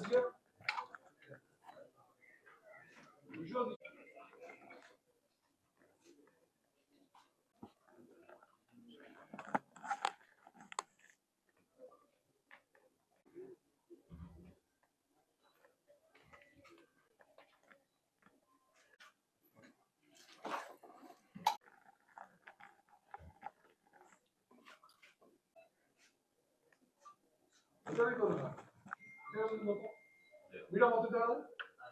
Gracias. Year? Usually. Very good. Meet up with the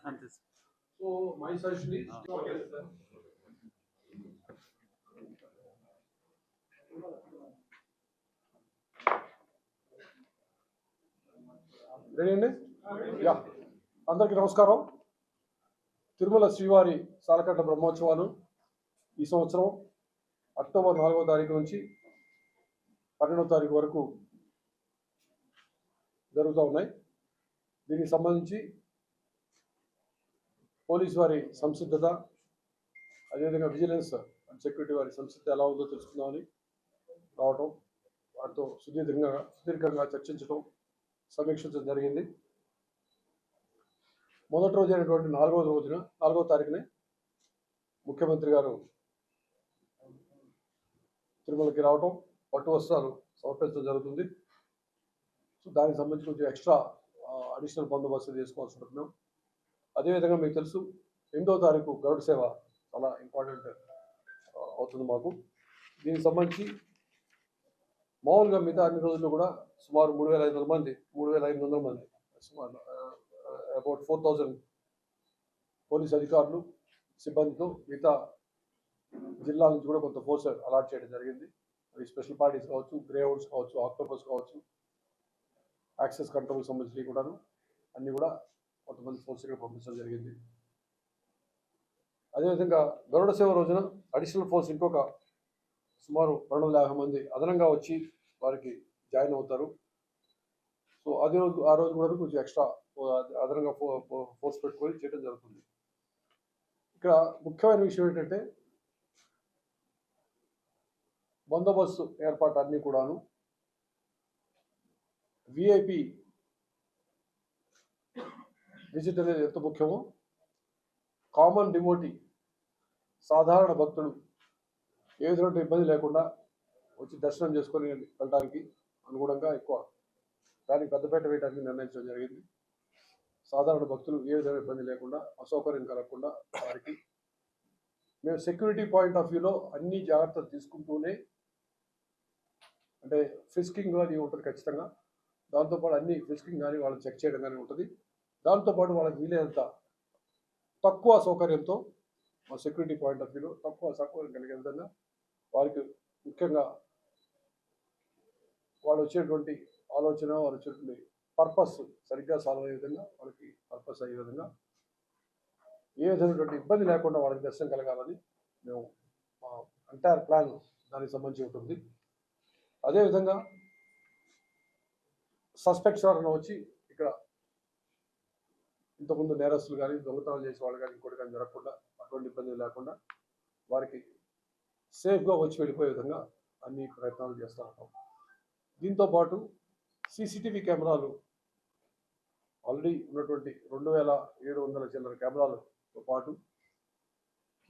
అంతే sir. Ready అండి yeah అందరికీ నమస్కారం తిరుమల శ్రీవారి సాలకట్ట బ్రహ్మోత్సవాలు ఈ సంవత్సరం అక్టోబర్ నాలుగవ తారీఖు నుంచి పన్నెండవ తారీఖు వరకు జరుగుతూ ఉన్నాయి దీనికి సంబంధించి పోలీస్ వారి సంసిద్ధత అదేవిధంగా విజిలెన్స్ అండ్ సెక్యూరిటీ వారి సంసిద్ధత ఎలా ఉందో తెలుసుకుందామని రావటం వారితో సుదీర్ఘంగా సుదీర్ఘంగా చర్చించడం సమీక్షించడం జరిగింది. మొదటి రోజు అయినటువంటి నాలుగవ రోజున నాలుగవ తారీఖునే ముఖ్యమంత్రి గారు తిరుమలకి రావటం పట్టు వస్త్రాలు సమర్పించడం జరుగుతుంది. సో దానికి సంబంధించి కొంచెం ఎక్స్ట్రా అడిషనల్ బందోబస్తు చేసుకోవాల్సి ఉంటున్నాం అదేవిధంగా మీకు తెలుసు ఎనిమిదో తారీఖు గరుడ సేవ చాలా ఇంపార్టెంట్ అవుతుంది మాకు. దీనికి సంబంధించి మామూలుగా మిగతా అన్ని రోజుల్లో కూడా సుమారు మూడు వేల ఐదు వందల మంది మూడు వేల ఐదు వందల మంది సుమారు అబౌట్ ఫోర్ థౌజండ్ పోలీస్ అధికారులు సిబ్బందితో మిగతా జిల్లాల నుంచి కూడా కొంత ఫోర్స్ అలాట్ చేయడం జరిగింది. అవి స్పెషల్ పార్టీస్ కావచ్చు గ్రేవౌడ్స్ కావచ్చు ఆక్టోపస్ కావచ్చు యాక్సెస్ కంట్రోల్ సంబంధించి కూడాను అన్నీ కూడా కొంతమంది ఫోర్స్ ఇక్కడ పంపించడం జరిగింది. అదేవిధంగా గరుడ సేవ రోజున అడిషనల్ ఫోర్స్ ఇంకొక సుమారు రెండు వందల యాభై మంది అదనంగా వచ్చి వారికి జాయిన్ అవుతారు. సో అదే రోజు ఆ రోజు కూడా కొంచెం ఎక్స్ట్రా అదనంగా ఫోర్స్ పెట్టుకొని చేయడం జరుగుతుంది. ఇక్కడ ముఖ్యమైన విషయం ఏంటంటే బందోబస్తు ఏర్పాటు అన్నీ కూడాను విఐపి విజిట్ అనేది ఎంత ముఖ్యమో? కామన్ డిమోటీ సాధారణ భక్తులు ఏ విధమైన ఇబ్బంది లేకుండా వచ్చి దర్శనం చేసుకొని వెళ్ళడానికి అనుగుణంగా ఎక్కువ దానికి పెద్దపేట వేయడానికి నిర్ణయించడం జరిగింది. సాధారణ భక్తులు ఏ విధమైన ఇబ్బంది లేకుండా అసౌకర్యం కలగకుండా వారికి మేము సెక్యూరిటీ పాయింట్ ఆఫ్ వ్యూలో అన్ని జాగ్రత్తలు తీసుకుంటూనే అంటే ఫిస్కింగ్ అది ఉంటుంది ఖచ్చితంగా. దాంతోపాటు అన్ని ఫిస్కింగ్ కానీ వాళ్ళని చెక్ చేయడం కానీ ఉంటుంది. దాంతోపాటు వాళ్ళకి వీలైనంత తక్కువ సౌకర్యంతో మా సెక్యూరిటీ పాయింట్ ఆఫ్ వ్యూలో తక్కువ సౌకర్యం కలిగే విధంగా వారికి ముఖ్యంగా వాళ్ళు వచ్చేటువంటి ఆలోచన వాళ్ళు వచ్చేటువంటి పర్పస్ సరిగ్గా సాల్వ్ అయ్యే విధంగా వాళ్ళకి పర్పస్ అయ్యే విధంగా ఏ విధమైనటువంటి ఇబ్బంది లేకుండా వాళ్ళకి దర్శనం కలగాలని మేము మా ఎంటైర్ ప్లాన్ దానికి సంబంధించి ఉంటుంది. అదేవిధంగా సస్పెక్ట్స్ ఎవరైనా వచ్చి ఇక్కడ ఇంతకుముందు నేరస్తులు కానీ దొంగతనాలు చేసే వాళ్ళు కానీ ఇంకోటి కానీ జరగకుండా అటువంటి ఇబ్బంది లేకుండా వారికి సేఫ్గా వచ్చి వెళ్ళిపోయే విధంగా అన్ని ప్రయత్నాలు చేస్తూ ఉంటాం. దీంతో పాటు సీసీటీవీ కెమెరాలు ఆల్రెడీ ఉన్నటువంటి రెండు వేల ఏడు వందల చిల్లర కెమెరాలతో పాటు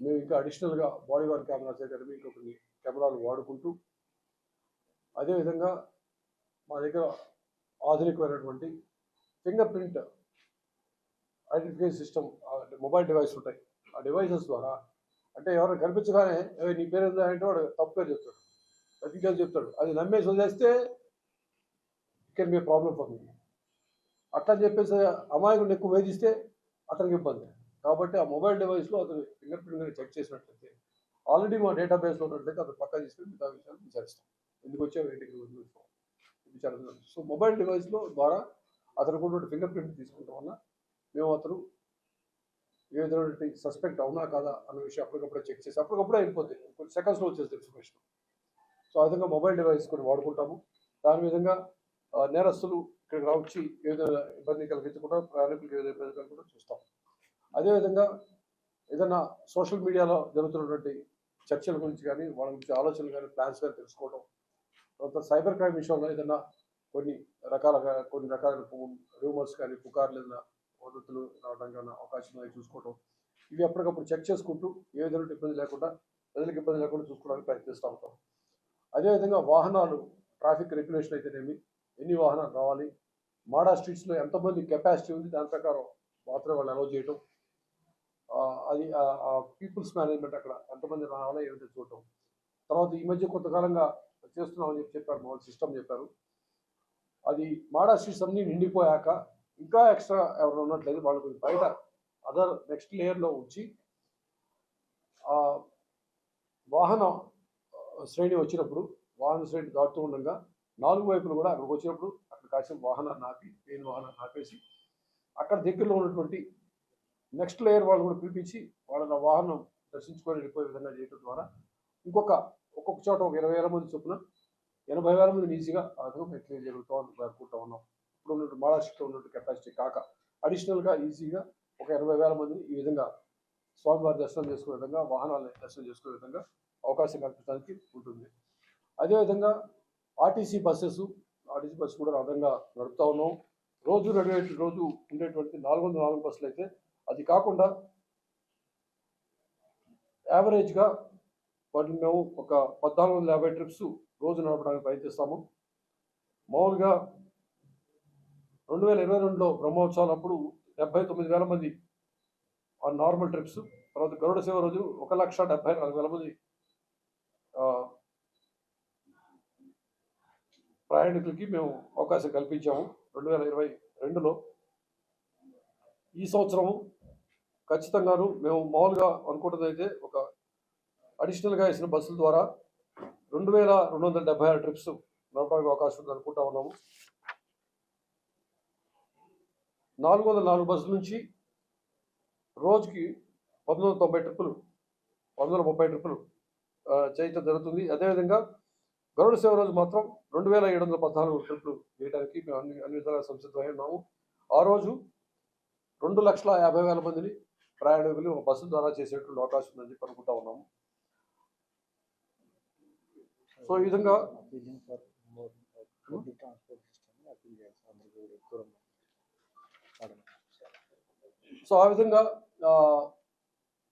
మేము ఇంకా అడిషనల్గా బాడీ వార్ కెమెరాస్ అయితే ఇంకా కొన్ని కెమెరాలు వాడుకుంటూ అదేవిధంగా మా దగ్గర ఆధునికమైనటువంటి finger print identification system mobile device ఉంటాయి. ఆ డివైసెస్ ద్వారా అంటే ఎవరైనా కనిపించగానే నీ పేరు ఏందా అంటే వాడు తప్పు పేరు చెప్తాడు. డీటెయిల్స్ చెప్తాడు. అది నమ్మేసి వదిలేస్తే can be problem for me అట్లా చెప్పేసి అమాయకుడిని ఎక్కువ వేధిస్తే అతనికి ఇబ్బంది. కాబట్టి ఆ మొబైల్ డివైస్లో అతను ఫింగర్ ప్రింట్ చెక్ చేసినట్లయితే ఆల్రెడీ మా డేటాబేస్లో ఉన్నట్లయితే అతను పక్కా తీసుకుని మిగతా విషయాలు విచారిస్తాం ఎందుకు వచ్చావు? ఏంటికి విచారిస్తాం సో మొబైల్ డివైస్లో ద్వారా అతను కూడా ఫింగర్ ప్రింట్ తీసుకుంటాం వల్ల మేము అతను ఏ విధమైనటువంటి సస్పెక్ట్ అవునా కాదా అన్న విషయం అప్పటికప్పుడే చెక్ చేసి అప్పటికప్పుడే అయిపోతుంది కొన్ని సెకండ్స్లో వచ్చేది ఇన్ఫర్మేషన్. సో ఆ విధంగా మొబైల్ డివైస్ కూడా వాడుకుంటాము. దాని విధంగా నేరస్తులు ఇక్కడికి రావచ్చి ఏ విధంగా ఇబ్బంది కలిగించకుండా ప్రయాణికులకు ఏ విధంగా ఇబ్బంది కలగకుండా చూస్తాం అదేవిధంగా ఏదైనా సోషల్ మీడియాలో జరుగుతున్నటువంటి చర్చల గురించి కానీ వాళ్ళ గురించి ఆలోచనలు కానీ ప్లాన్స్ కానీ తెలుసుకోవడం తర్వాత సైబర్ క్రైమ్ విషయంలో ఏదైనా కొన్ని రకాల కొన్ని రకాల రూమర్స్ కానీ పుకార్లు ఏదైనా వదతులు రావడం కానీ అవకాశం అవి చూసుకోవడం ఇవి ఎప్పటికప్పుడు చెక్ చేసుకుంటూ ఏ విధంగా ఇబ్బంది లేకుండా ప్రజలకు ఇబ్బంది లేకుండా చూసుకోవడానికి ప్రయత్నిస్తూ ఉంటాం. అదేవిధంగా వాహనాలు ట్రాఫిక్ రెగ్యులేషన్ అయితేనేమి ఎన్ని వాహనాలు రావాలి మాడా స్ట్రీట్స్లో ఎంతమంది కెపాసిటీ ఉంది దాని ప్రకారం మాత్రమే వాళ్ళు అలౌ చేయటం అది పీపుల్స్ మేనేజ్మెంట్ అక్కడ ఎంతమంది రావాలో ఏమిటో చూడటం. తర్వాత ఈ మధ్య కొంతకాలంగా చేస్తున్నామని చెప్పి చెప్పారు మామూలు సిస్టమ్ చెప్పారు. అది మాడా సీట్స్ అన్నీ నిండిపోయాక ఇంకా ఎక్స్ట్రా ఎవరు ఉన్నట్లయితే వాళ్ళు కొంచెం బయట అదర్ నెక్స్ట్ లేయర్లో ఉంచి ఆ వాహన శ్రేణి వచ్చినప్పుడు వాహన శ్రేణి దాటుతూ ఉండగా నాలుగు వైపులు కూడా అక్కడికి వచ్చినప్పుడు అక్కడ కాసేపు వాహనాన్ని ఆపి లేని వాహనాన్ని ఆపేసి అక్కడ దగ్గరలో ఉన్నటువంటి నెక్స్ట్ లేయర్ వాళ్ళు కూడా పిలిపించి వాళ్ళ వాహనం దర్శించుకొని వెళ్ళిపోయే విధంగా చేయడం ద్వారా ఇంకొక ఒక్కొక్క చోట ఒక ఇరవై వేల మంది చొప్పున ఎనభై వేల మందిని ఈజీగా ఆ విధంగా మేము క్లియర్ అనుకుంటా ఉన్నాం. ఇప్పుడు ఉన్నట్టు మహారాష్ట్రలో ఉన్నట్టు కెపాసిటీ కాక అడిషనల్గా ఈజీగా ఒక ఇరవై వేల మందిని ఈ విధంగా స్వామివారి దర్శనం చేసుకునే విధంగా వాహనాలను దర్శనం చేసుకునే విధంగా అవకాశం కల్పించడానికి ఉంటుంది. అదేవిధంగా ఆర్టీసీ బస్సెస్ ఆర్టీసీ బస్సు కూడా అదనంగా నడుపుతా ఉన్నాం. రోజు నడివే రోజు ఉండేటువంటి నాలుగు వందల నాలుగు బస్సులు అయితే అది కాకుండా యావరేజ్గా వాటిని మేము ఒక పద్నాలుగు వందల యాభై ట్రిప్స్ రోజు నడపడానికి ప్రయత్నిస్తాము. మామూలుగా రెండు వేల ఇరవై రెండులో బ్రహ్మోత్సవాలు అప్పుడు డెబ్బై తొమ్మిది వేల మంది ఆ నార్మల్ ట్రిప్స్ తర్వాత గరుడ సేవ రోజు ఒక లక్ష డెబ్బై నాలుగు వేల మంది ప్రయాణికులకి మేము అవకాశం కల్పించాము రెండు వేల ఇరవై రెండులో. ఈ సంవత్సరము ఖచ్చితంగాను మేము మామూలుగా అనుకుంటుంది అయితే ఒక అడిషనల్గా వేసిన బస్సుల ద్వారా రెండు వేల రెండు వందల డెబ్బై ఆరు ట్రిప్స్ నడపడానికి అవకాశం ఉంది అనుకుంటా ఉన్నాము. నాలుగు వందల నాలుగు బస్సుల నుంచి రోజుకి పంతొమ్మిది వందల తొంభై ట్రిప్పులు పంతొమ్మిది వందల ముప్పై ట్రిప్పులు చేయటం జరుగుతుంది. అదేవిధంగా గరుడ సేవ రోజు మాత్రం రెండు వేల ఏడు వందల పద్నాలుగు ట్రిప్పులు చేయడానికి మేము అన్ని అన్ని విధాలుగా సంసిద్ధమై ఉన్నాము. ఆ రోజు రెండు లక్షల యాభై వేల మందిని ప్రయాణికులు ఒక బస్సు ద్వారా చేసేటువంటి అవకాశం ఉందని చెప్పి అనుకుంటా ఉన్నాము సో ఈ విధంగా appealing for more uh, public transport system ని appeal చేస్తాం అందరికీ సో ఈ విధంగా సో ఆ విధంగా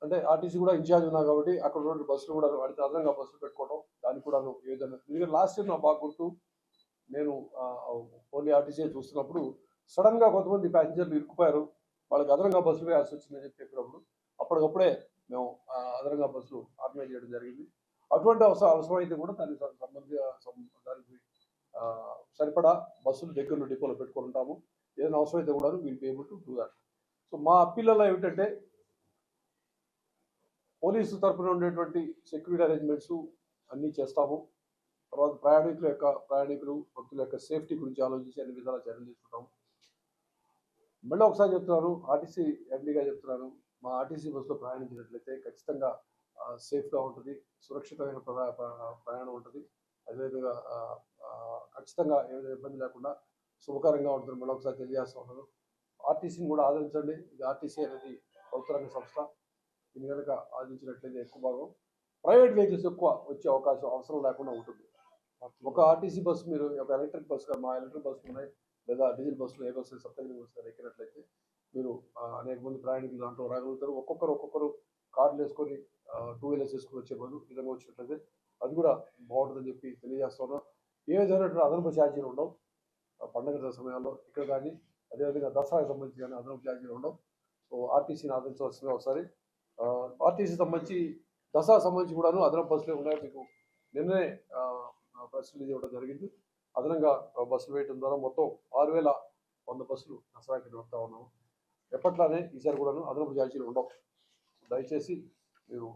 అంటే ఆర్టీసీ కూడా ఇన్ఛార్జ్ ఉన్నా కాబట్టి అక్కడ ఉన్న బస్సులు కూడా వాడితే అదనంగా బస్సులు పెట్టుకోవడం దానికి కూడా ఏ విధంగా ఎందుకంటే లాస్ట్ ఇయర్ నా బాగా గుర్తు నేను ఓన్లీ ఆర్టీసీ చూస్తున్నప్పుడు సడన్గా కొంతమంది ప్యాసింజర్లు ఇరుక్కుపోయారు. వాళ్ళకి అదనంగా బస్సులు వేయాల్సి వచ్చిందని చెప్పి చెప్పినప్పుడు అప్పటికప్పుడే మేము అదనంగా బస్సులు ఆర్గనైజ్ చేయడం జరిగింది. అటువంటి అవసరం అవసరమైతే కూడా దానికి సం- దానికి సరిపడా బస్సులు దగ్గరలో డిపోలో పెట్టుకుంటాము ఉంటాము. ఏదైనా అవసరమైతే కూడా we'll be able to do that so మా అప్పీలలో ఏమిటంటే పోలీసు తరపున ఉండేటువంటి సెక్యూరిటీ అరేంజ్మెంట్స్ అన్నీ చేస్తాము. తర్వాత ప్రయాణికుల యొక్క ప్రయాణికులు భక్తుల యొక్క సేఫ్టీ గురించి ఆలోచించి అన్ని విధాలా చర్యలు తీసుకుంటాము. మళ్ళీ ఒకసారి చెప్తున్నాను ఆర్టీసీ ఎండీగా చెప్తున్నాను. మా ఆర్టీసీ బస్సులో ప్రయాణించినట్లయితే ఖచ్చితంగా సేఫ్గా ఉంటుంది సురక్షితమైన ప్ర- ప్రయాణం ఉంటుంది. అదేవిధంగా ఖచ్చితంగా ఏదైనా ఇబ్బంది లేకుండా శుభకరంగా ఉంటుంది. మరొకసారి ఒకసారి ఉండదు ఆర్టీసీని కూడా ఆదరించండి. ఇది ఆర్టీసీ అనేది ప్రభుత్వ రంగ సంస్థ. దీని కనుక ఆదరించినట్లయితే ఎక్కువ భాగం ప్రైవేట్ వెహికల్స్ ఎక్కువ వచ్చే అవకాశం అవసరం లేకుండా ఉంటుంది. ఒక ఆర్టీసీ బస్సు మీరు ఒక ఎలక్ట్రిక్ బస్సు మా ఎలక్ట్రిక్ బస్సులు ఉన్నాయి. లేదా డీజిల్ బస్సులు ఏ బస్సు సప్తగిరి బస్సు ఎక్కినట్లయితే మీరు అనేక మంది ప్రయాణికులు దాంట్లో రాగలుగుతారు. ఒక్కొక్కరు ఒక్కొక్కరు కార్లు వేసుకొని టూ వీలర్స్ చేసుకుని వచ్చే బదులు విధంగా వచ్చినట్లయితే అది కూడా బాగుంటుందని చెప్పి తెలియజేస్తున్నాం ఏ విధమైనటువంటి అదనపు ఛార్జీలు ఉండవు. పండగ సమయాల్లో ఇక్కడ కానీ అదేవిధంగా దసరాకి సంబంధించి కానీ అదనపు ఛార్జీలు ఉండవు. సో ఆర్టీసీని ఆదరించవలసింది ఒకసారి. ఆర్టీసీ సంబంధించి దసరా సంబంధించి కూడాను అదనపు బస్సులు ఉన్నాయి మీకు నిన్నే ప్రెస్ రిలీజ్ ఇవ్వడం జరిగింది. అదనంగా బస్సులు వేయడం ద్వారా మొత్తం ఆరు వేల వంద బస్సులు దసరాకి నడుపుతా ఉన్నాము. ఎప్పట్లానే ఈసారి కూడాను అదనపు ఛార్జీలు ఉండవు. దయచేసి మీరు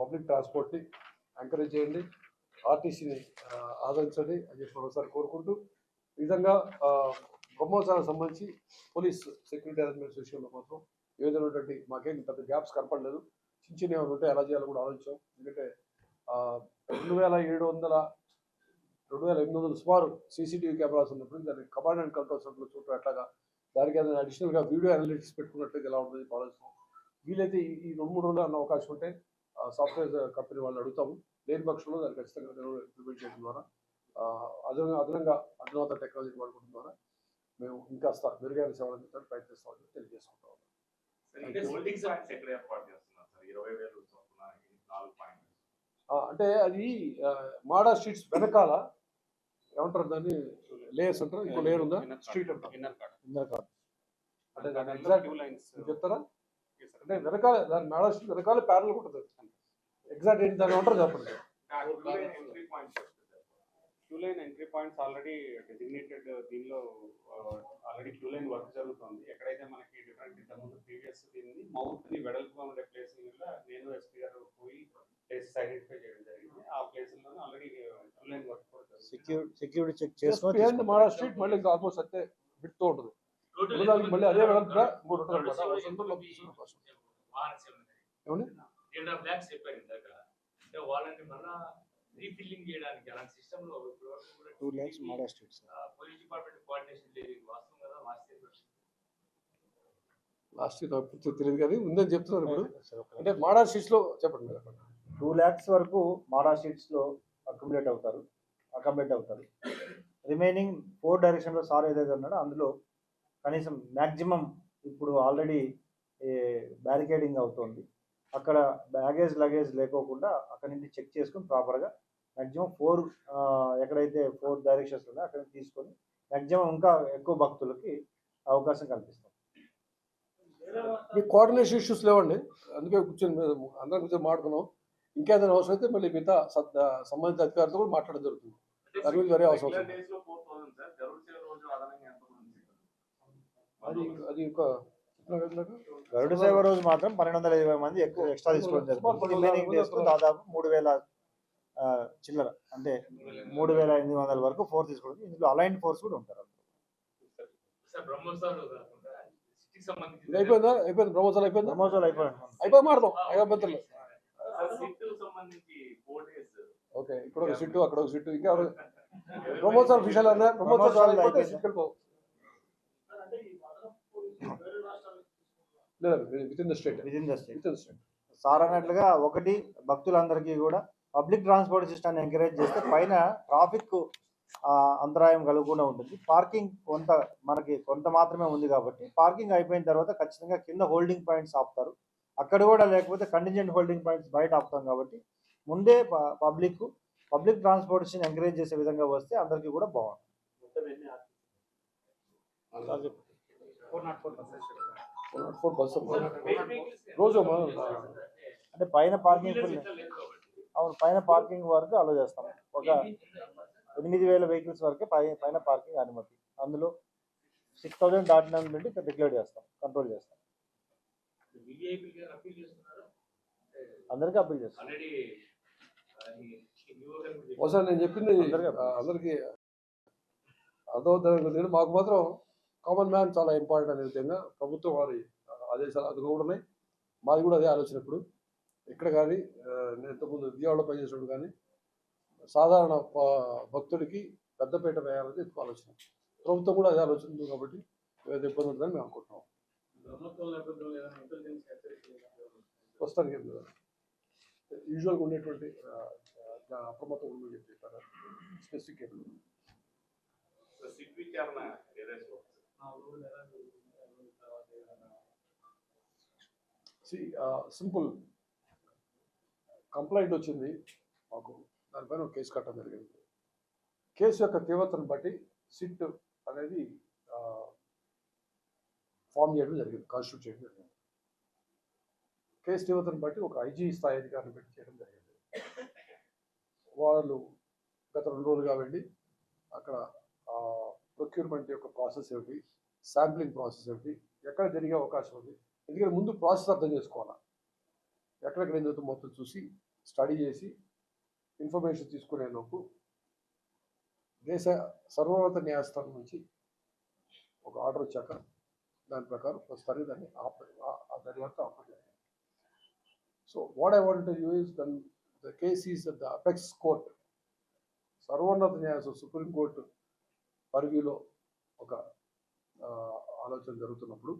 పబ్లిక్ ట్రాన్స్పోర్ట్ని ఎంకరేజ్ చేయండి ఆర్టీసీని ఆదరించండి అని చెప్పి మరోసారి కోరుకుంటూ ఈ విధంగా బ్రహ్మోత్సవానికి సంబంధించి పోలీస్ సెక్యూరిటీ అరేంజ్మెంట్స్ విషయంలో మాత్రం ఏ మాకేం పెద్ద గ్యాప్స్ కనపడలేదు. చిన్న చిన్న ఏమైనా ఉంటే ఎలా చేయాలో కూడా ఆలోచించాం. ఎందుకంటే రెండు వేల ఏడు వందల రెండు వేల ఎనిమిది వందల సుమారు సీసీటీవీ కెమెరాస్ ఉన్నప్పుడు దాన్ని కమాండ్ అండ్ కంట్రోల్ సెంటర్లో చూడటం ఎట్లాగా దానికి ఏదైనా అడిషనల్గా వీడియో అనలిటిక్స్ పెట్టుకున్నట్లయితే ఎలా ఉంటుంది ఆలోచిస్తాం. వీలైతే ఈ ఈ రెండు మూడు రోజులు అన్న అవకాశం ఉంటే సాఫ్ట్వేర్ కంపెనీ వాళ్ళు అడుగుతాము. లేని పక్షంలో దాన్ని ఖచ్చితంగా ఇంప్లిమెంట్ చేయడం ద్వారా అదనంగా అదనంగా అధునాత టెక్నాలజీ వాడుకోవడం ద్వారా మేము ఇంకాస్త మెరుగైన సేవలు అందించడానికి ప్రయత్నిస్తామని తెలియజేసుకుంటాం సార్, అంటే అది మాడా స్ట్రీట్స్ వెనకాల ఏమంటారు దాన్ని లేయర్స్ అంటారు ఇంకో లేయర్ ఉందా? స్ట్రీట్ అంటారు ఇన్నర్ కార్డ్ అంటే చెప్తారా? అంటే వెనకాల దాని మాడా స్ట్రీట్ వెనకాల ప్యారల్ ఉంటుంది. ఎగ్జాక్ట్ ఏంటి దాని ఏమంటారు చెప్పండి. Entry points queue line entry points already designated దీనిలో ఆల్రెడీ క్యూ లైన్ వర్క్ జరుగుతుంది. ఎక్కడైతే మనకి డిఫరెంట్ ఇంతకుముందు ప్రీవియస్ దీన్ని మౌత్ని వెడల్పుగా ఉండే ప్లేస్ నేను ఎస్పీ గారు పోయి ప్లేసెస్ ఐడెంటిఫై చేయడం జరిగింది. ఆ ప్లేసుల్లో already queue line work security check చేసుకొని మాడా స్ట్రీట్ మళ్ళీ ఇంకా ఆల్మోస్ట్ అంతే బిట్తో ఉంటుంది. మళ్ళీ అదే వెడల్పుగా ఇంకోటి ఉంటుంది అనమాట వసంతం లోపల తీసుకునే కోసం. ఏమండి? వాళ్ళని మళ్ళా రీఫిల్లింగ్ చేయడానికి అలాంటి సిస్టమ్లో too lax Mada police department coordination లేదు. ఇది వాస్తవం కదా లాస్ట్ ఇయర్ పూర్తిగా తెలియదు కానీ ఉందని చెప్తున్నారు ఇప్పుడు. అంటే మాడా లో చెప్పండి టూ ల్యాక్స్ వరకు మాడా షీట్స్లో అకామిడేట్ అవుతారు అకామిడేట్ అవుతారు. రిమైనింగ్ ఫోర్ డైరెక్షన్లో సార్ ఏదైతే ఉన్నాడో అందులో కనీసం మ్యాక్సిమం ఇప్పుడు ఆల్రెడీ బ్యారికేడింగ్ అవుతుంది. అక్కడ బ్యాగేజ్ లగేజ్ లేకోకుండా అక్కడ నుంచి చెక్ చేసుకుని ప్రాపర్గా మ్యాక్సిమం ఫోర్ ఎక్కడైతే ఫోర్ డైరెక్షన్స్ ఉన్నాయో అక్కడ నుంచి తీసుకొని మ్యాక్సిమం ఇంకా ఎక్కువ భక్తులకి అవకాశం కల్పిస్తాం. మీ కోఆర్డినేషన్ ఇష్యూస్ లేవండి. అందుకే కూర్చొని అందరం కూర్చొని మాట్లాడుకున్నాం. ఇంకేదైనా అవసరం అయితే మళ్ళీ మిగతా సంబంధిత అధికారులతో కూడా మాట్లాడడం జరుగుతుంది. దాని గురించి వేరే అవసరం అది అది ఒక? గరుడ సేవ రోజు మాత్రం పన్నెండు వందల ఇరవై మంది ఎక్కువ ఎక్స్ట్రా తీసుకోవడం జరుగుతుంది. రిమైనింగ్ డేస్లో దాదాపు మూడు వేల చిల్లర అంటే మూడు వేల ఎనిమిది వందల వరకు ఫోర్ తీసుకోవడం ఇందులో అలైన్ ఫోర్స్ కూడా ఉంటారు అయిపోయిందా? అయిపోయింది. బ్రహ్మోత్సవాలు అయిపోయిందా? బ్రహ్మోత్సవాలు అయిపోయాయి. అయిపోయి మాడదాం అయిపోతుంది ఓకే. ఇక్కడ ఒక సిట్టు అక్కడ ఒక సిట్టు ఇంకా బ్రహ్మోత్సవాల విషయాలు అన్నా బ్రహ్మోత్సవాలు అయిపోతే అయిపోయింది. With the state with in the state with in the state sir అన్నట్లుగా ఒకటి భక్తులందరికీ కూడా పబ్లిక్ ట్రాన్స్పోర్ట్ సిస్టమ్ని ఎంకరేజ్ చేస్తే పైన ట్రాఫిక్ అంతరాయం కలగకుండా ఉంటుంది. పార్కింగ్ కొంత మనకి కొంత మాత్రమే ఉంది కాబట్టి పార్కింగ్ అయిపోయిన తర్వాత ఖచ్చితంగా కింద హోల్డింగ్ పాయింట్స్ ఆపుతారు. అక్కడ కూడా లేకపోతే కంటింజెంట్ హోల్డింగ్ పాయింట్స్ బయట ఆపుతాం కాబట్టి ముందే పబ్లిక్ పబ్లిక్ ట్రాన్స్పోర్టేషన్ ఎంకరేజ్ చేసే విధంగా వస్తే అందరికీ కూడా బాగుంటుంది. Four bus. రోజు. అంటే పైన పార్కింగ్ అవును పైన పార్కింగ్ వరకు అలో చేస్తాం. ఒక ఎనిమిది వేల వెహికల్స్ వరకే పైన పార్కింగ్ అనుమతి. అందులో సిక్స్ థౌజండ్ దాటిన నుండి డిక్లేర్ చేస్తాం కంట్రోల్ చేస్తాం. అందరికీ అప్పీల్ చేస్తాం. ఒకసారి నేను చెప్పింది అందరికీ అర్థమవుతుంది మాకు మాత్రం కామన్ మ్యాన్ చాలా ఇంపార్టెంట్ అనే విధంగా ప్రభుత్వం వారి ఆదేశాలు అది కూడా ఉన్నాయి మాది కూడా అదే ఆలోచన ఇప్పుడు. ఇక్కడ కానీ నేను ఇంతకుముందు విజయవాడలో పనిచేసినప్పుడు కానీ సాధారణ భక్తుడికి పెద్దపీట వేయాలని ఎక్కువ ఆలోచన. ప్రభుత్వం కూడా అదే ఆలోచన ఉంది కాబట్టి ఏదో ఇబ్బంది ఉంటుందని మేము అనుకుంటున్నాం. ప్రస్తుతానికి ఏం లేదు. యూజువల్గా ఉండేటువంటి అప్రమత్తం ఉండని చెప్పి చెప్పారు. స్పెసిఫిక్ ఏం లేదు. సింపుల్ కంప్లైంట్ uh, వచ్చింది. మాకు దానిపైన ఒక కేసు కట్టడం జరిగింది. కేసు యొక్క తీవ్రతను బట్టి సిట్ అనేది ఫామ్ చేయడం జరిగింది కాన్స్టిట్యూట్ చేయడం జరిగింది. కేసు తీవ్రతను బట్టి ఒక ఐజీ స్థాయి అధికారిని పెట్టి చేయడం జరిగింది. వాళ్ళు గత రెండు రోజులుగా వెళ్ళి అక్కడ ప్రొక్యూర్మెంట్ యొక్క ప్రాసెస్ ఏమిటి? శాంప్లింగ్ ప్రాసెస్ ఏమిటి? ఎక్కడ జరిగే అవకాశం ఉంది? ఎందుకంటే ముందు ప్రాసెస్ అర్థం చేసుకోవాలా? ఎక్కడెక్కడ ఏం జరుగుతుందో మొత్తం చూసి స్టడీ చేసి ఇన్ఫర్మేషన్ తీసుకునే లోపు దేశ సర్వోన్నత న్యాయస్థానం నుంచి ఒక ఆర్డర్ వచ్చాక దాని ప్రకారం ప్రస్తుతానికి దాన్ని ఆప ఆ- ఆ దర్యాప్తు ఆపలేదు so what I want you is then the case is the apex court సర్వోన్నత న్యాయస్థానం సుప్రీంకోర్టు పరిధిలో ఒక ఆ, ఆలోచన జరుగుతున్నప్పుడు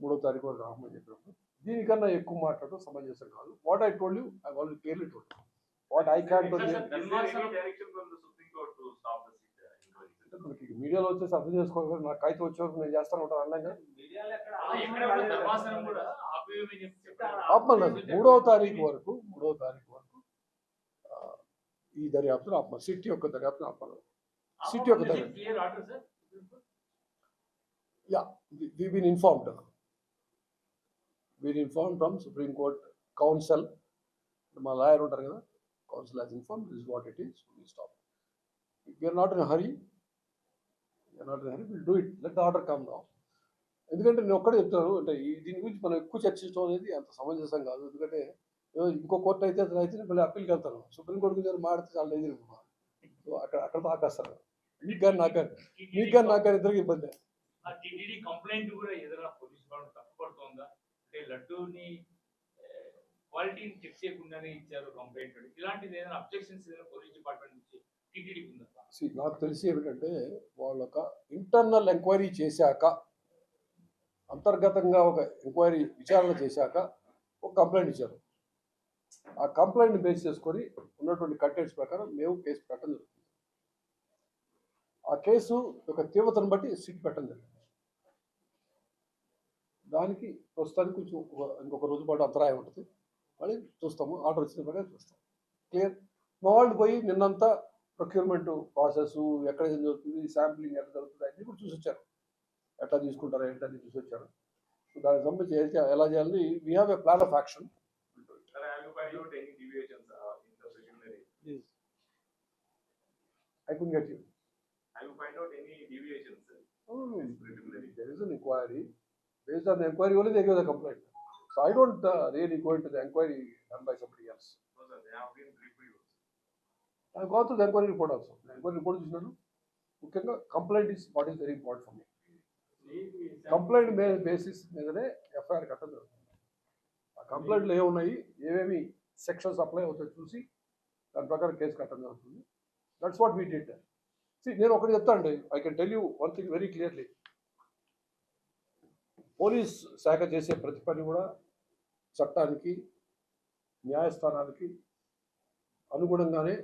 మూడో తారీఖు వరకు ఆహ్మని చెప్పినప్పుడు దీనికన్నా ఎక్కువ మాట్లాడడం సమంజసం కాదు what I told you I already clearly told what I can uh? మనకి మీడియాలో వచ్చేసి అర్థం చేసుకోవాలి నాకు కాగితం వచ్చే వరకు నేను చేస్తాను ఉంటాను అన్నాగా. ఆపమన్నారు మూడవ తారీఖు వరకు మూడవ తారీఖు వరకు ఈ దర్యాప్తును ఆపమన్నారు సిటీ యొక్క దర్యాప్తును ఆపమన్నారు city sir yeah we been informed been inform from supreme court counsel మా లాయర్ ఉంటారు కదా counsel has inform this what it is stop we're not in hurry we're not in hurry will do it let the order come now ఎందుకంటే నేను ఒక్కడే చెప్తాను అంటే ఈ దీని గురించి మనం ఎక్కువ చర్చించడం అనేది అంత సమంజసం కాదు. ఎందుకంటే ఇంకో కోర్టు అయితే అతను అయితే మళ్ళీ అప్పీల్కి వెళ్తాను సుప్రీం కోర్టు గురించి మాడితే చాలా ఎదురు సో అక్కడ అక్కడ ఆపేస్తారు మీకు కానీ నాకు మీకు కానీ నాకు కానీ ఇద్దరికి ఇబ్బంది. ఆ టీటీడీ కంప్లైంట్ కూడా ఏదైనా పోలీస్ వాళ్ళు తప్పుపడుతోందా అంటే లడ్డూని క్వాలిటీని చెక్ చేయకుండానే ఇచ్చారు కంప్లైంట్ ఇలాంటిది ఏదైనా అబ్జెక్షన్స్ ఏదైనా పోలీస్ డిపార్ట్మెంట్ నుంచి టీటీడీకి ఉందా? See, నాకు తెలిసి ఏమిటంటే వాళ్ళ ఒక ఇంటర్నల్ ఎంక్వైరీ చేశాక అంతర్గతంగా ఒక ఎంక్వైరీ విచారణ చేశాక ఒక కంప్లైంట్ ఇచ్చారు. ఆ కంప్లైంట్ బేస్ చేసుకొని ఉన్నటువంటి కంటెంట్స్ ప్రకారం మేము కేసు పెట్టడం జరుగుతుంది. ఆ కేసు యొక్క తీవ్రతను బట్టి సిట్ పెట్టడం జరిగింది. దానికి ప్రస్తుతానికి కొంచెం ఇంకొక రోజు పాటు అంతరాయం ఉంటుంది. మళ్ళీ చూస్తాము. ఆర్డర్ వచ్చిన ప్రకారం చూస్తాం. క్లియర్? మా వాళ్ళు పోయి నిన్నంతా ప్రొక్యూర్మెంట్ ప్రాసెస్ ఎక్కడ ఏం జరుగుతుంది శాంప్లింగ్ ఎట్లా జరుగుతుంది అన్నీ కూడా చూసి వచ్చారు ఎట్లా తీసుకుంటారో ఏంటని చూసి వచ్చారు దానికి సంబంధించి ఎలా చేయాలని we have a plan of action? I can get you uh, preliminary? there is an inquiry. Based on the inquiry only they give the complaint. So I don't uh, really go into the inquiry done by somebody else. No, sir, they have been reviewed. I have gone through the inquiry report also. The inquiry report చూసినాను ముఖ్యంగా complaint is what is very important for me complaint may basis మీదనే FIR కట్టడం జరుగుతుంది ఆ కంప్లైంట్లో ఏమున్నాయి ఏమేమి sections apply అవుతాయి చూసి దాని ప్రకారం కేసు కట్టడం జరుగుతుంది దట్స్ వాట్ వీ డిడ్ నేను ఒకటి చెప్తానండి I can tell you one thing very clearly police శాఖ చేసే ప్రతి పని కూడా చట్టానికి న్యాయస్థానానికి అనుగుణంగానే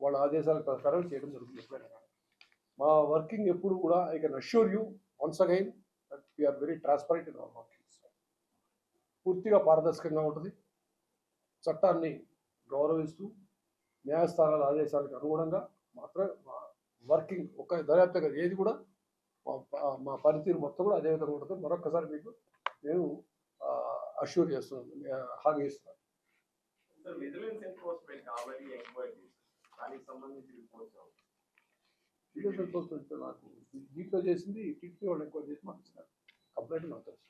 వాళ్ళ ఆదేశాల ప్రకారం చేయడం జరుగుతుంది. ఎప్పుడైనా కానీ. మా వర్కింగ్ ఎప్పుడు కూడా I can assure you once again that we're very transparent in our working పూర్తిగా పారదర్శకంగా ఉంటుంది. చట్టాన్ని గౌరవిస్తూ న్యాయస్థానాల ఆదేశాలకు అనుగుణంగా మాత్రమే మా వర్కింగ్ ఒక దర్యాప్తు కాదు ఏది కూడా మా పనితీరు మొత్తం కూడా అదే విధంగా ఉంటుంది. మరొకసారి మీకు నేను అష్యూర్ చేస్తున్నాను హామీ ఇస్తున్నాను. నాకు దీంట్లో చేసింది టిట్పీ వాళ్ళు ఎంక్వైరీ చేసి మాకు ఇస్తున్నారు. కంప్లైంట్ నాకు తెలుసు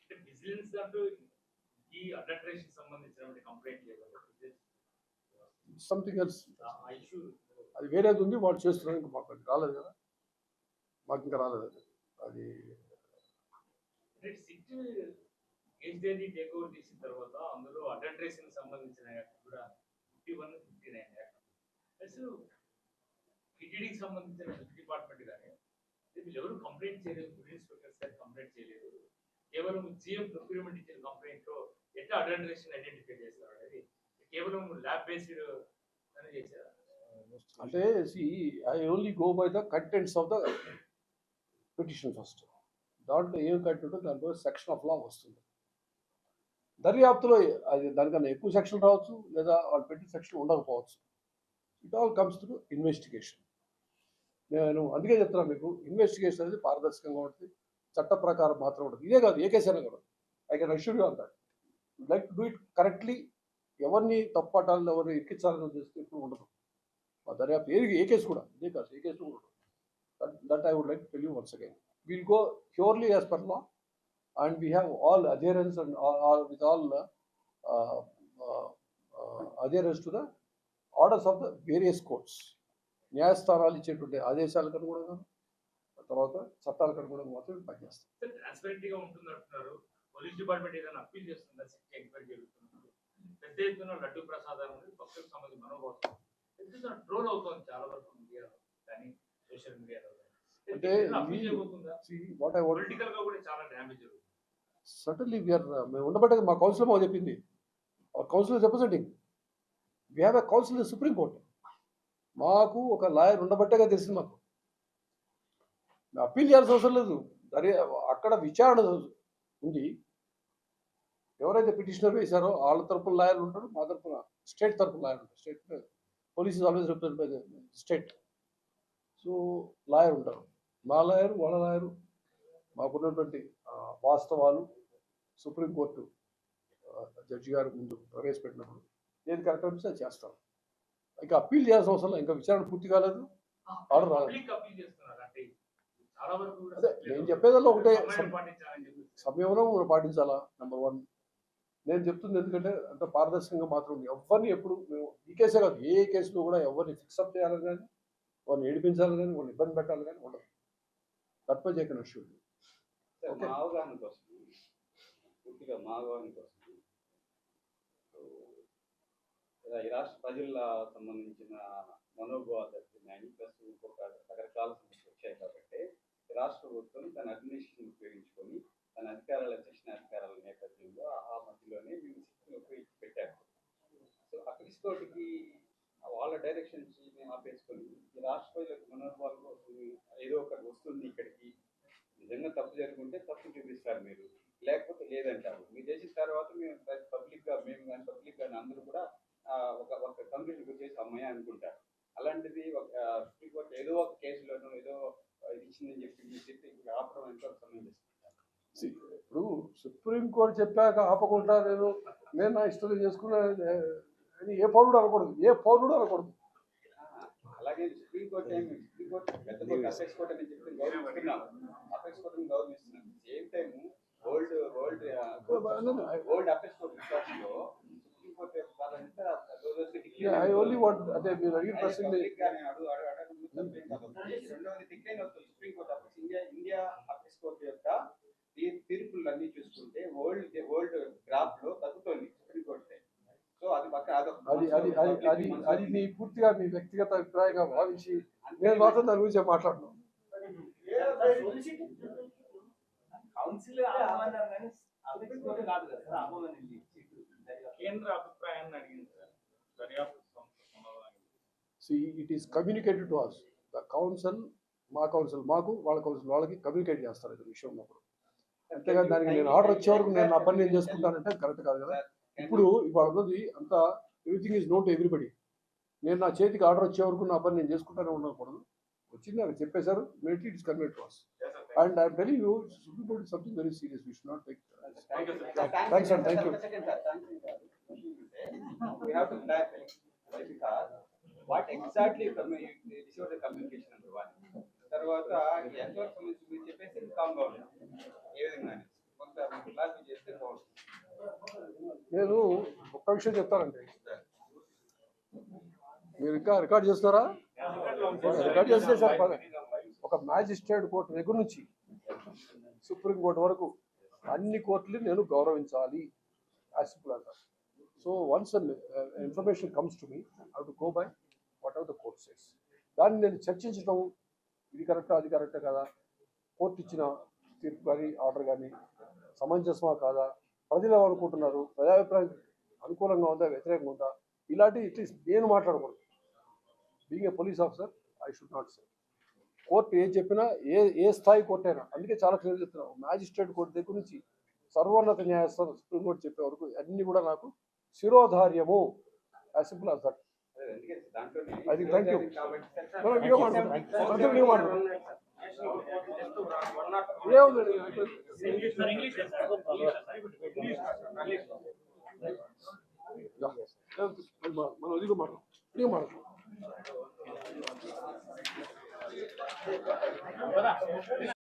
సంథింగ్ ఎల్స్ అది వేరేది ఉంది వాళ్ళు చేస్తున్నారు ఇంకా మాకు రాలేదు కదా? మాకు ఇంకా రాలేదు అది. అది అంటే SIT case diary take over చేసిన తర్వాత అందులో అడల్టరేషన్ సంబంధించిన యాక్ట్ కూడా fifty one fifty nine act అసలు టీటీడీకి సంబంధించిన డిపార్ట్మెంట్ కానీ వీళ్ళు ఎవరు కంప్లైంట్ చేయలేదు ఫుడ్ ఇన్స్పెక్టర్స్ గారు కంప్లైంట్ చేయలేదు. కేవలం జిఎం ప్రొక్యూర్మెంట్ ఇచ్చిన కంప్లైంట్లో ఎట్లా అడల్టరేషన్ ఐడెంటిఫై చేస్తారు అనేది కేవలం ల్యాబ్ బేస్డ్ అని చేశారు. అంటే see I only go by the contents of the petition first దాంట్లో ఏం కంటెంట్ దాంట్లో సెక్షన్ ఆఫ్ లా వస్తుంది. దర్యాప్తులో అది దానికన్నా ఎక్కువ సెక్షన్ రావచ్చు లేదా వాళ్ళు పెట్టిన సెక్షన్ ఉండకపోవచ్చు. It all comes to investigation నేను అందుకే చెప్తున్నాను మీకు ఇన్వెస్టిగేషన్ అనేది పారదర్శకంగా ఉంటుంది చట్ట ప్రకారం మాత్రం ఉంటుంది. ఇదే కాదు ఏ కేసు అయినా కూడా. I can assure you on like do it correctly ఎవరిని తప్పటాలను ఎవరిని ఎక్కించాలని చేస్తే ఇప్పుడు ఉండదు. దర్యాప్తు ఏ ఏ కేసు కూడా ఇదే కాదు ఏ కేసు కూడా that I would like tell you once again will go purely as per law and we have all adherence and with all adherence to the orders of the various courts న్యాయస్థానాలు ఇచ్చేటువంటి ఆదేశాలకు అనుగుణంగా తర్వాత చట్టాలకు అనుగుణంగా మాత్రమే పనిచేస్తాం ట్రాన్స్పరెంట్ ఉంటుంది అంటున్నారు. పోలీస్ డిపార్ట్మెంట్ ఏదైనా అప్పీల్ చేస్తుందా సిట్ ఎంక్వైరీ పెద్ద ఎత్తున లడ్డు ప్రసాదం అనేది భక్తులకు సంబంధించి మనోభావం. పెద్ద ఎత్తున ట్రోల్ అవుతుంది చాలా వరకు మీడియాలో కానీ సోషల్ మీడియాలో అంటే అప్పీల్ ఈ- చేయబోతుందా వాట్ ఐ వాంట్ పొలిటికల్గా కూడా చాలా డ్యామేజ్ జరుగుతుంది. సటన్లీ వీఆర్ మేము ఉండబట్టే మా కౌన్సిలర్ మాకు చెప్పింది. Counsellor representing we have a counsel in supreme court మాకు ఒక లాయర్ ఉండబట్టేగా తెలిసింది మాకు. అప్పీల్ చేయాల్సిన అవసరం లేదు. అక్కడ విచారణ ఉంది. ఎవరైతే పిటిషనర్ వేశారో వాళ్ళ తరపున లాయర్లు ఉంటారు మా తరపున స్టేట్ తరపున లాయర్ ఉంటారు. State police always represent by state. So lawyer ఉంటారు. మా లాయర్ వాళ్ళ లాయరు మాకున్నటువంటి వాస్తవాలు సుప్రీంకోర్టు జడ్జి గారి ముందు ప్రవేశపెట్టినప్పుడు ఏది కరెక్ట్ అనిపిస్తే అది చేస్తాం. ఇంకా అప్పీల్ చేయాల్సిన అవసరం. ఇంకా విచారణ పూర్తి కాలేదు. ఆర్డర్ రాలేదు. అదే నేను చెప్పేదల్లా ఒకటే. సమయంలో పాటించాలా? నెంబర్ వన్ నేను చెప్తుంది ఎందుకంటే అంత పారదర్శకంగా మాత్రం. ఎవరిని ఎప్పుడు మేము ఈ కేసే కాదు ఏ కేసులో కూడా ఎవరిని ఫిక్సప్ చేయాలని కానీ వారిని ఏడిపించాలని కానీ వాళ్ళని ఇబ్బంది పెట్టాలి కానీ ఉండదు కెన్ సార్, ఓకే. మా అవగాహన కోసం పూర్తిగా మా అవగాహన కోసం ఈ రాష్ట్ర ప్రజల సంబంధించిన మనోభావాలు దెబ్బతిన్నాయి ప్లస్ ఇంకొక రకరకాల సమస్యలు వచ్చాయి కాబట్టి రాష్ట్ర ప్రభుత్వం తన అడ్మినిస్ట్రేషన్ ఉపయోగించుకొని తన అధికారాల శిక్షణ అధికారాల నేపథ్యంలో ఆ మధ్యలోనే మేము శక్తిని ఉపయోగించి పెట్టారు సో అక్కడి కోర్టుకి వాళ్ళ డైరెక్షన్స్ మేము ఆపేసుకొని ఈ రాష్ట్ర ప్రజలకు కోసం ఏదో ఒకటి వస్తుంది ఇక్కడికి. నిజంగా తప్పు జరుగుంటే తప్పు చూపిస్తారు మీరు. లేకపోతే లేదంటారు మీరు చేసిన తర్వాత మేము పబ్లిక్గా మేము కానీ పబ్లిక్ కానీ అందరూ కూడా ఆ, ఒక ఒక కంప్లీట్ వచ్చేసి అమ్మాయి అనుకుంటారు అలాంటిది ఒక సుప్రీంకోర్టు ఏదో ఒక కేసులోనో ఏదో ఇది ఇచ్చిందని చెప్పి మీరు చెప్పి ఇప్పుడు ఆపడం ఎంతో సమయం తీసుకుంటారు ఇప్పుడు సుప్రీంకోర్టు చెప్పాక ఆపకుండా నేను నేను నా ఇష్టం చేసుకున్నా అని ఏ పౌరుడు అనకూడదు ఏ పౌరుడు అనకూడదు అలాగే సుప్రీంకోర్టు ఏమి సుప్రీంకోర్టు పెద్ద కోర్టు అపెక్స్ కోర్టు అని చెప్పి గౌరవిస్తున్నాం అపెక్స్ కోర్టుని గౌరవిస్తున్నాం same time old old old apex court విషయాల్లో supreme court I only what అంటే మీరు అడిగిన ప్రశ్న రెండవది డిక్లైన్ అవుతుంది supreme court apex India India apex court యొక్క ఈ తీర్పులు అన్ని చూసుకుంటే ఓల్డ్ ఓల్డ్ గ్రాఫ్లో తగ్గుతోంది సుప్రీంకోర్టు సో అది పక్క అది అది అది అది అది మీ పూర్తిగా మీ వ్యక్తిగత అభిప్రాయంగా భావించి నేను మాత్రం దాని గురించి మాట్లాడను. కౌన్సిల్ కాదు కదా కేంద్ర అభిప్రాయాన్ని అడిగింది see it is communicated to us the counsel మా కౌన్సిల్ మాకు వాళ్ళ కౌన్సిల్ వాళ్ళకి కమ్యూనికేట్ చేస్తారు ఇది విషయం ఉన్నప్పుడు. అంతేగాని దానికి నేను ఆర్డర్ వచ్చే వరకు నేను నా పని నేను చేసుకుంటానంటే కరెక్ట్ కాదు కదా. ఇప్పుడు ఇవాళ ఉన్నది అంతా everything is known to everybody నేను నా చేతికి ఆర్డర్ వచ్చే వరకు నా పని నేను చేసుకుంటానే ఉండకూడదు. వచ్చింది నాకు చెప్పేశారు. It is conveyed to us and I'm telling you supreme court something very serious we should not take Thanks, sir. Thank you. We have to clarify why? Because what exactly commu- this was the communication number one. తర్వాత ఎంతవరకు మీరు చెప్పేసి కామ్గా నేను ఒక్క విషయం చెప్తానండి. మీరు ఇంకా రికార్డ్ చేస్తారా రికార్డ్ చేస్తే సార్ ఒక మ్యాజిస్ట్రేట్ కోర్టు దగ్గర నుంచి సుప్రీంకోర్టు వరకు అన్ని కోర్టులు నేను గౌరవించాలి. యాసిపుల్ అంటారు so once information comes to me how to go by what are the court says దాన్ని నేను చర్చించడం ఇది కరెక్టా అది కరెక్టా కదా? కోర్టు ఇచ్చిన తీర్పు కానీ ఆర్డర్ కానీ సమంజసమా కాదా? ప్రజలు ఏమనుకుంటున్నారు? ప్రజాభిప్రాయం అనుకూలంగా ఉందా వ్యతిరేకంగా ఉందా? ఇలాంటి అట్లీస్ట్ నేను మాట్లాడకూడదు. Being a police officer I should not say court ఏం చెప్పినా ఏ ఏ స్థాయి కోర్టు అయినా అందుకే చాలా క్లియర్ చెప్తున్నాను. మ్యాజిస్ట్రేట్ కోర్టు దగ్గర నుంచి సర్వోన్నత న్యాయస్థానం సుప్రీంకోర్టు చెప్పే వరకు అన్ని కూడా నాకు శిరోధార్యము. As simple as that. అదే. ఏముందండి? యా. మనం ఇది మాట్లాడు ఇది మాట్లాడు